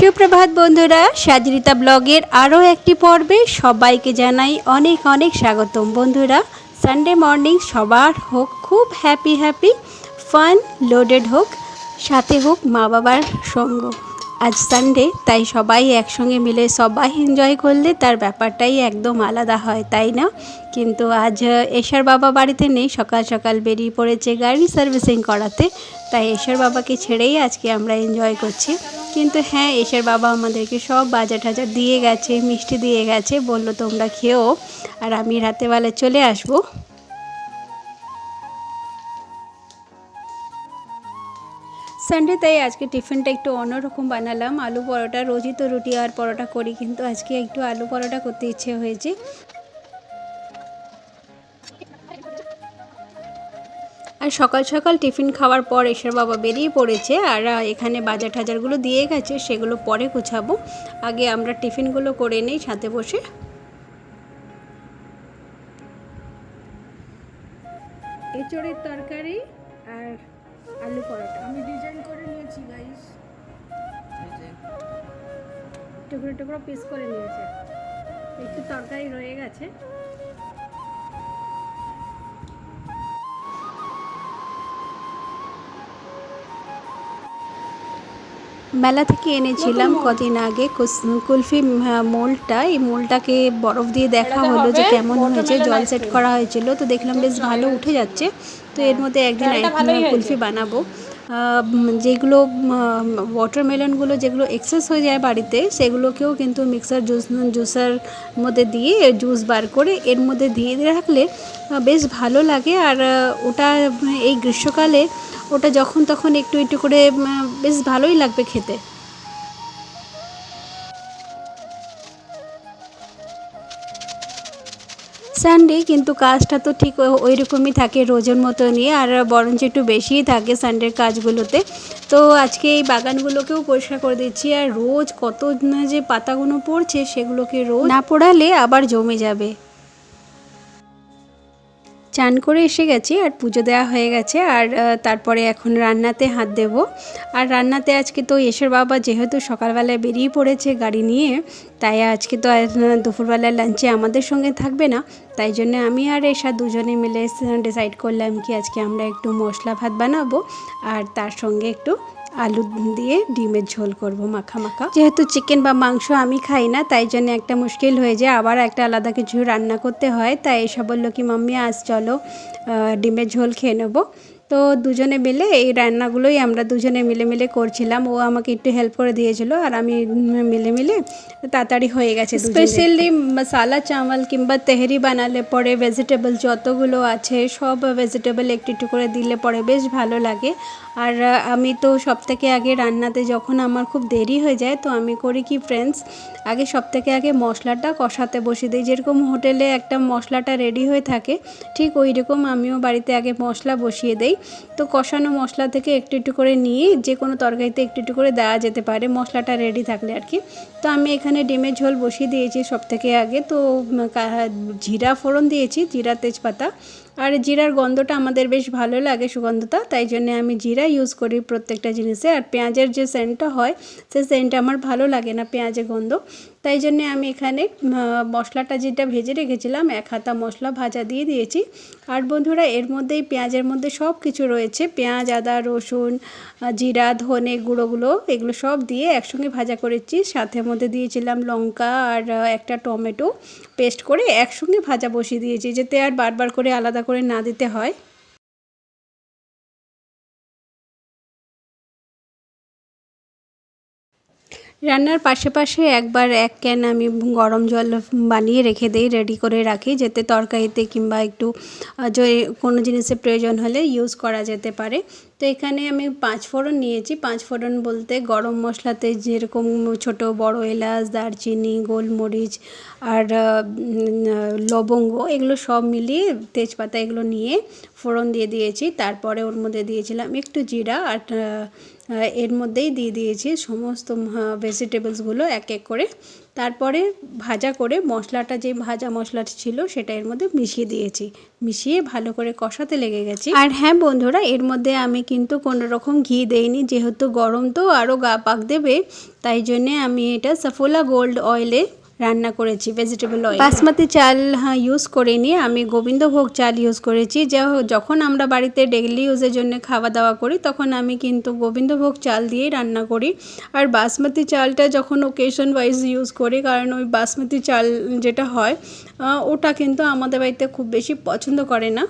সুপ্রভাত বন্ধুরা সাজরিতা ব্লগের আরও একটি পর্বে সবাইকে জানাই অনেক অনেক স্বাগতম বন্ধুরা। সানডে মর্নিং সবার হোক, খুব হ্যাপি হ্যাপি ফান লোডেড হোক, সাথে হোক মা বাবার সঙ্গ। আজ সানডে তাই সবাই একসঙ্গে মিলে সবাই এনজয় করলে তার ব্যাপারটাই একদম আলাদা হয়, তাই না? কিন্তু আজ এশার বাবা বাড়িতে নেই, সকাল সকাল বেরিয়ে পড়েছে গাড়ি সার্ভিসিং করাতে, তাই এশার বাবাকে ছেড়েই আজকে আমরা এনজয় করছি। কিন্তু হ্যাঁ এশার বাবা আমাদেরকে সব বাজার টাজার দিয়ে গেছে, মিষ্টি দিয়ে গেছে, বলল তোমরা খেও, আর আমি রাতেবেলা চলে আসব। সানডে তাই আজকে টিফিনটা একটু অন্যরকম বানালাম। আলু পরোটা, রোজই তো রুটি আর পরোটা করি, কিন্তু আজকে একটু আলু পরোটা করতে ইচ্ছে হয়েছে। আর সকাল সকাল টিফিন খাওয়ার পর এসের বাবা বেরিয়ে পড়েছে আর এখানে বাজার টাজারগুলো দিয়ে গেছে সেগুলো পরে গুছাবো। আগে আমরা টিফিনগুলো করে নিই সাথে বসে। এঁচড়ের তরকারি আর আলু পরোটা। আমি ডিজাইন করে নিয়েছি গাইস টুকরো টুকরো পিস করে নিয়েছে। একটু তরকারি রয়ে গেছে। মেলা থেকে এনেছিলাম কদিন আগে কুস- কুলফি মোলটা। এই মোলটাকে বরফ দিয়ে দেখা হলো যে কেমন হয়েছে জল সেট করা হয়েছিল। তো দেখলাম বেশ ভালো উঠে যাচ্ছে। তো এর মধ্যে একদিন কুলফি বানাবো। যেগুলো ওয়াটারমেলনগুলো যেগুলো এক্সেস হয়ে যায় বাড়িতে সেগুলোকেও কিন্তু মিক্সার জুস জুসার মধ্যে দিয়ে জুস বার করে এর মধ্যে দিয়ে রাখলে বেশ ভালো লাগে। আর ওটা এই গ্রীষ্মকালে ওটা যখন তখন একটু একটু করে বেশ ভালোই লাগবে খেতে। সানডে কিন্তু কাজটা তো ঠিক ওই রকমই থাকে রোজের মতো নিয়ে, আর বরঞ্চ একটু বেশিই থাকে সানডের কাজগুলোতে। তো আজকে এই বাগানগুলোকেও পরিষ্কার করে দিচ্ছি, আর রোজ কত যে পাতাগুলো পড়ছে সেগুলোকে রোজ না পড়ালে আবার জমে যাবে। চান করে এসে গেছি আর পুজো দেওয়া হয়ে গেছে আর তারপরে এখন রান্নাতে হাত দেব। আর রান্নাতে আজকে তো এসের বাবা যেহেতু সকালবেলায় বেরিয়ে পড়েছে গাড়ি নিয়ে, তাই আজকে তো দুপুরবেলার লাঞ্চে আমাদের সঙ্গে থাকবে না। তাই জন্য আমি আর এসা দুজনে মিলে ডিসাইড করলাম কি আজকে আমরা একটু মশলা ভাত বানাবো। আর তার সঙ্গে একটু আলু দিয়ে ডিমের ঝোল করব মাখা মাখা। যেহেতু চিকেন বা মাংস আমি খাই না, তাই জন্য একটা মুশকিল হয়ে যায়। আবার একটা আলাদা কিছু রান্না করতে হয়, তাই এসব বলল কি, মাম্মি, আজ চলো ডিমের ঝোল খেয়ে নেব। তো দুজনে মিলে এই রান্নাগুলোই আমরা দুজনে মিলে মিলে করছিলাম। ও আমাকে একটু হেল্প করে দিয়েছিল আর আমি মিলে মিলে তাড়াতাড়ি হয়ে গেছে স্পেশালি মশালা চাওয়াল কিংবা তেহরি বানালে পরে ভেজিটেবল যতগুলো আছে সব ভেজিটেবল একটু একটু করে দিলে পরে বেশ ভালো লাগে। আর আমি তো সব থেকে আগে রান্নাতে যখন আমার খুব দেরি হয়ে যায় তো আমি করি কি ফ্রেন্ডস আগে সব থেকে আগে মশলাটা কষাতে বসিয়ে দিই। যেরকম হোটেলে একটা মশলাটা রেডি হয়ে থাকে, ঠিক ওই রকম আমিও বাড়িতে আগে মশলা বসিয়ে দেই। তো কষানো মশলা থেকে একটু একটু করে নিয়ে যে কোনো তরকারিতে একটু একটু করে দেওয়া যেতে পারে, মশলাটা রেডি থাকলে আর কি। তো আমি এখানে ডিমের ঝোল বসিয়ে দিয়েছি সব থেকে আগে। তো জিরা ফোড়ন দিয়েছি, জিরা তেজপাতা। আর জিরার গন্ধটা আমাদের বেশ ভালো লাগে সুগন্ধটা, তাই জন্য আমি জিরা ইউজ করি প্রত্যেকটা জিনিসে। আর পেঁয়াজের যে সেন্টটা হয়, সেই সেন্টটা আমার ভালো লাগে না পেঁয়াজের গন্ধ। তাই জন্যে আমি এখানে মশলাটা যেটা ভেজে রেখেছিলাম, এক হাতা মশলা ভাজা দিয়ে দিয়েছি। আর বন্ধুরা, এর মধ্যেই পেঁয়াজের মধ্যে সব কিছু রয়েছে। পেঁয়াজ, আদা, রসুন, জিরা, ধনে গুঁড়োগুলো এগুলো সব দিয়ে একসঙ্গে ভাজা করেছি। সাথে মধ্যে দিয়েছিলাম লঙ্কা আর একটা টমেটো। পেস্ট করে একসঙ্গে ভাজা বসিয়ে দিয়েছি, যাতে আর বারবার করে আলাদা করে না দিতে হয়। রান্নার পাশে পাশে একবার এক ক্যান আমি গরম জল বানিয়ে রেখে দিই রেডি করে রাখি, যাতে তরকারিতে কিংবা একটু কোনো জিনিসের প্রয়োজন হলে ইউজ করা যেতে পারে। তো এখানে আমি পাঁচ ফোড়ন নিয়েছি। পাঁচ ফোড়ন বলতে গরম মশলাতে যেরকম ছোট বড় এলাচ, দারচিনি, গোলমরিচ আর লবঙ্গ, এগুলো সব মিলিয়ে তেজপাতা এগুলো নিয়ে ফোড়ন দিয়ে দিয়েছি। তারপরে ওর মধ্যে দিয়েছিলাম একটু জিরা আর এর মধ্যেই দিয়ে দিয়েছি সমস্ত ভেজিটেবলসগুলো এক এক করে। তারপরে ভাজা করে মশলাটা যে ভাজা মশলাটা ছিল সেটা এর মধ্যে মিশিয়ে দিয়েছি। মিশিয়ে ভালো করে কষাতে লেগে গেছি। আর হ্যাঁ বন্ধুরা, এর মধ্যে আমি কিন্তু কোনো রকম ঘি দেইনি, যেহেতু গরম তো আরও গা পাক দেবে, তাই জন্যে আমি এটা সাফোলা গোল্ড অয়েলে রান্না করেছি ভেজিটেবল অয়েল বাসমতি চাল হ্যাঁ ইউজ করিনি আমি গোবিন্দভোগ চাল ইউজ করেছি। যা যখন আমরা বাড়িতে ডেইলি ইউজের জন্য খাওয়া দাওয়া করি, তখন আমি কিন্তু গোবিন্দভোগ চাল দিয়েই রান্না করি। আর বাসমতি চালটা যখন ওকেশন ওয়াইজ ইউজ করি, কারণ ওই বাসমতি চাল যেটা হয় ওটা কিন্তু আমাদের বাড়িতে খুব বেশি পছন্দ করে না।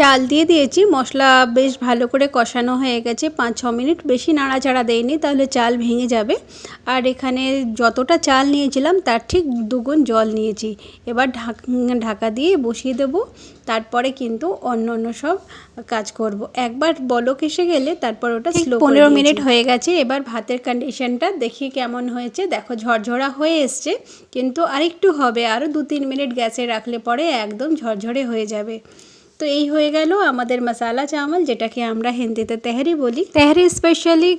চাল দিয়ে দিয়েছি। মশলা বেশ ভালো করে কষানো হয়ে গেছে। পাঁচ ছ মিনিট। বেশি নাড়াচাড়া দেয়নি তাহলে চাল ভেঙে যাবে। আর এখানে যতটা চাল নিয়েছিলাম তার ঠিক দুগুণ জল নিয়েছি। এবার ঢাক ঢাকা দিয়ে বসিয়ে দেব। তারপরে কিন্তু অন্য অন্য সব কাজ করব। একবার বলক এসে গেলে তারপর ওটা স্লো পনেরো মিনিট হয়ে গেছে। এবার ভাতের কন্ডিশনটা দেখি কেমন হয়েছে। দেখো ঝরঝরা হয়ে এসছে কিন্তু আরেকটু হবে। আরও দু তিন মিনিট গ্যাসে রাখলে পরে একদম ঝরঝরে হয়ে যাবে। তো এই হয়ে গেল আমাদের মশালা চাওয়াল যেটাকে আমরা হিন্দিতে তেহারি বলি। তেহারি স্পেশালি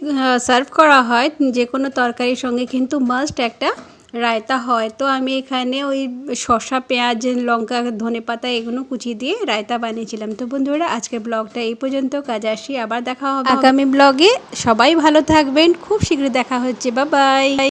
সার্ভ করা হয় যে কোনো তরকারির সঙ্গে, কিন্তু মাস্ট একটা রায়তা হয়। তো আমি এখানে ওই শসা, পেঁয়াজ, লঙ্কা, ধনে পাতা এগুলো কুচি দিয়ে রায়তা বানিয়েছিলাম। তো বন্ধুরা আজকের ব্লগটা এই পর্যন্ত। কাজ আসি, আবার দেখা হবে। আগামী ব্লগে সবাই ভালো থাকবেন। খুব শীঘ্রই দেখা হচ্ছে। বা বাই